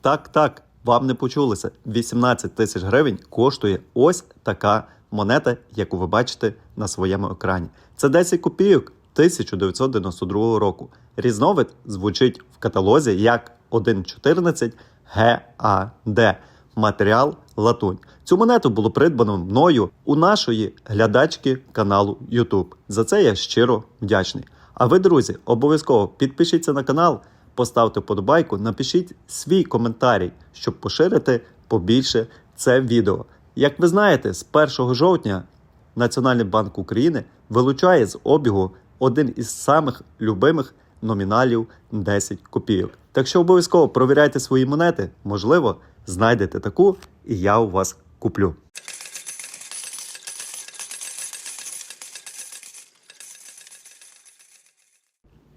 Так, так, вам не почулося. 18 тисяч гривень коштує ось така монета, яку ви бачите на своєму екрані. Це 10 копійок 1992 року. Різновид звучить в каталозі як 1.14 ГАД. Матеріал латунь. Цю монету було придбано мною у нашої глядачки каналу YouTube. За це я щиро вдячний. А ви, друзі, обов'язково підпишіться на канал, поставте вподобайку, напишіть свій коментарій, щоб поширити побільше це відео. Як ви знаєте, з 1 жовтня Національний банк України вилучає з обігу один із самих любимих номіналів 10 копійок. Так що обов'язково провіряйте свої монети, можливо, знайдете таку, і я у вас куплю.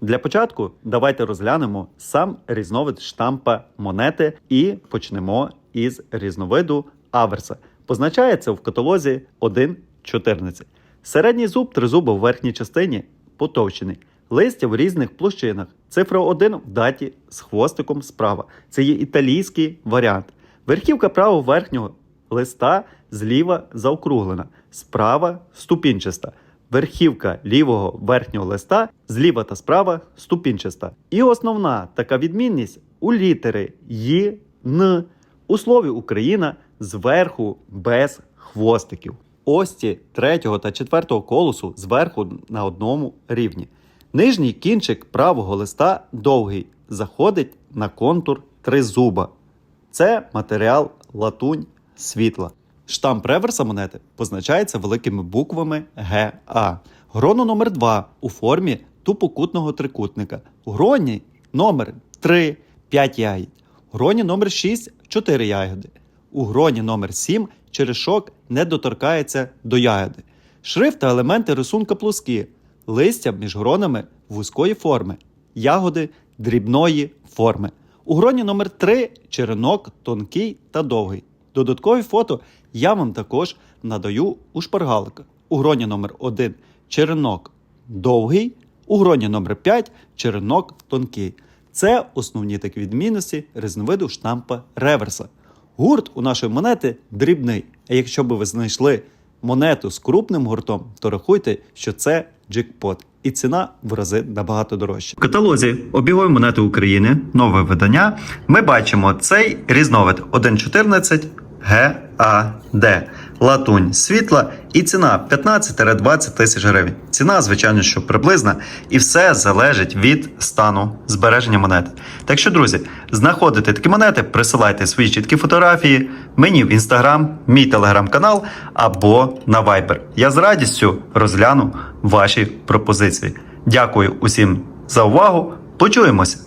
Для початку давайте розглянемо сам різновид штампа монети і почнемо із різновиду аверса. Позначається в каталозі 1.14. Середній зуб тризуба в верхній частині потовщений. Листя в різних площинах. Цифра 1 в даті з хвостиком справа. Це є італійський варіант. Верхівка правого верхнього листа зліва заокруглена, справа ступінчаста. Верхівка лівого верхнього листа зліва та справа ступінчаста. І основна така відмінність у літери Й, Н у слові Україна зверху без хвостиків. Ості третього та четвертого колосу зверху на одному рівні. Нижній кінчик правого листа довгий, заходить на контур тризуба. Це матеріал латунь світла. Штамп реверса монети позначається великими буквами ГА. Гроно номер 2 у формі тупокутного трикутника. Гроні номер 3 5 ягід. Гроні номер 6 4 ягоди. У гроні номер 7 черешок не доторкається до ягоди. Шрифт та елементи рисунка плоскі. Листя між гронами вузької форми. Ягоди дрібної форми. У гроні номер 3 черенок тонкий та довгий. Додаткові фото я вам також надаю у шпаргаликах. У гроні номер 1 черенок довгий, у гроні номер 5 черенок тонкий. Це основні такі відмінності різновиду штампа реверса. Гурт у нашої монети дрібний. А якщо б ви знайшли монету з крупним гуртом, то рахуйте, що це джекпот. І ціна в рази набагато дорожча. В каталозі обігової монети України, нове видання. Ми бачимо цей різновид 1.14 ГАД. Латунь світла і ціна 15-20 тисяч гривень. Ціна, звичайно, що приблизна, і все залежить від стану збереження монети. Так що, друзі, знаходите такі монети, присилайте свої чіткі фотографії мені в інстаграм, мій телеграм-канал або на Viber. Я з радістю розгляну ваші пропозиції. Дякую усім за увагу. Почуємося!